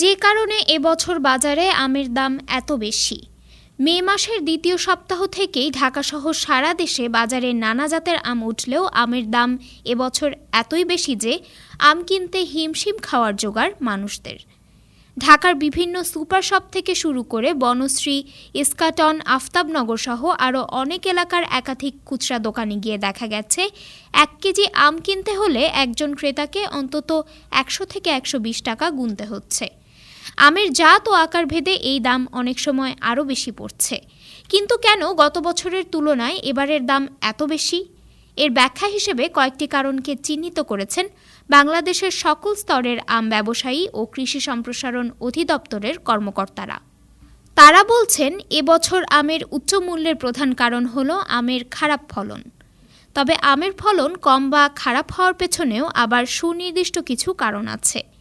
যে কারণে এবছর বাজারে আমের দাম এত বেশি। মে মাসের দ্বিতীয় সপ্তাহ থেকেই ঢাকাসহ সারা দেশে বাজারে নানা জাতের আম উঠলেও আমের দাম এবছর এতই বেশি যে আম কিনতে হিমশিম খাওয়ার জোগাড় মানুষদের। ঢাকার বিভিন্ন সুপার শপ থেকে শুরু করে বনশ্রী, ইস্কাটন, আফতাবনগর সহ আরও অনেক এলাকার একাধিক খুচরা দোকানে গিয়ে দেখা গেছে, এক কেজি আম কিনতে হলে একজন ক্রেতাকে অন্তত একশো থেকে একশো বিশ টাকা গুনতে হচ্ছে। আমের জাত ও আকার ভেদে এই দাম অনেক সময় আরও বেশি পড়ছে। কিন্তু কেন গত বছরের তুলনায় এবারের দাম এত বেশি? এর ব্যাখ্যা হিসেবে কয়েকটি কারণকে চিহ্নিত করেছেন বাংলাদেশের সকল স্তরের আম ব্যবসায়ী ও কৃষি সম্প্রসারণ অধিদপ্তরের কর্মকর্তারা। তারা বলছেন এবছর আমের উচ্চ মূল্যের প্রধান কারণ হল আমের খারাপ ফলন। তবে আমের ফলন কম বা খারাপ হওয়ার পেছনেও আবার সুনির্দিষ্ট কিছু কারণ আছে।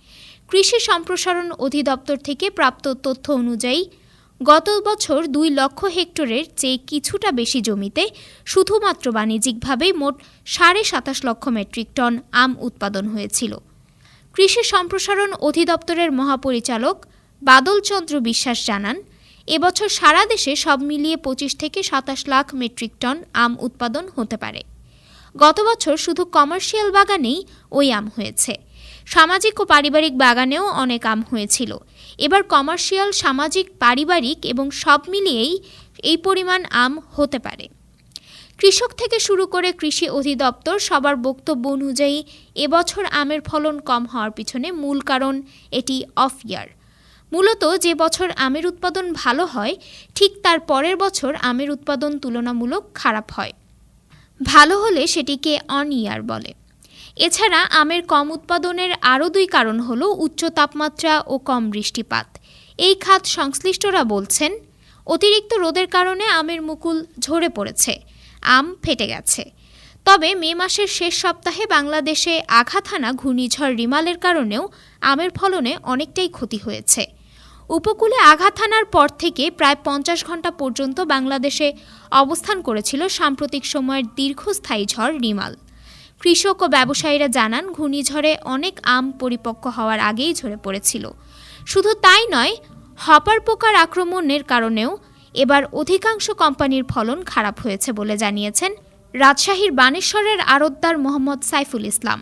কৃষি সম্প্রসারণ অধিদপ্তর থেকে প্রাপ্ত তথ্য অনুযায়ী, গত বছর দুই লক্ষ হেক্টরের চেয়ে কিছুটা বেশি জমিতে শুধুমাত্র বাণিজ্যিকভাবেই মোট সাড়ে সাতাশ লক্ষ মেট্রিক টন আম উৎপাদন হয়েছিল। কৃষি সম্প্রসারণ অধিদপ্তরের মহাপরিচালক বাদলচন্দ্র বিশ্বাস জানান, এবছর সারা দেশে সব মিলিয়ে পঁচিশ থেকে সাতাশ লাখ মেট্রিক টন আম উৎপাদন হতে পারে। গত বছর শুধু কমার্শিয়াল বাগানেই ওই আম হয়েছে। সামাজিক ও পারিবারিক বাগানেও অনেক আম হয়েছিল। এবার কমার্শিয়াল, সামাজিক, পারিবারিক এবং সব মিলিয়েই এই পরিমাণ আম হতে পারে। কৃষক থেকে শুরু করে কৃষি অধিদপ্তর সবার বক্তব্য অনুযায়ী এবছর আমের ফলন কম হওয়ার পিছনে মূল কারণ এটি অফ ইয়ার। মূলত যে বছর আমের উৎপাদন ভালো হয়, ঠিক তার পরের বছর আমের উৎপাদন তুলনামূলক খারাপ হয়। ভালো হলে সেটিকে অন ইয়ার বলে। এছাড়া আমের কম উৎপাদনের আরও দুই কারণ হল উচ্চ তাপমাত্রা ও কম বৃষ্টিপাত। এই খাত সংশ্লিষ্টরা বলছেন, অতিরিক্ত রোদের কারণে আমের মুকুল ঝরে পড়েছে, আম ফেটে গেছে। তবে মে মাসের শেষ সপ্তাহে বাংলাদেশে আঘাত হানা ঘূর্ণিঝড় রিমালের কারণেও আমের ফলনে অনেকটাই ক্ষতি হয়েছে। উপকূলে আঘাত হানার পর থেকে প্রায় পঞ্চাশ ঘণ্টা পর্যন্ত বাংলাদেশে অবস্থান করেছিল সাম্প্রতিক সময়ের দীর্ঘস্থায়ী ঝড় রিমাল। কৃষক ও ব্যবসায়ীরা জানান, ঘূর্ণিঝড়ে অনেক আম পরিপক্ক হওয়ার আগেই ঝরে পড়েছিল। শুধু তাই নয়, হপার পোকার আক্রমণের কারণেও এবার অধিকাংশ কোম্পানির ফলন খারাপ হয়েছে বলে জানিয়েছেন রাজশাহীর বানেশ্বরের আড়তদার মোহাম্মদ সাইফুল ইসলাম।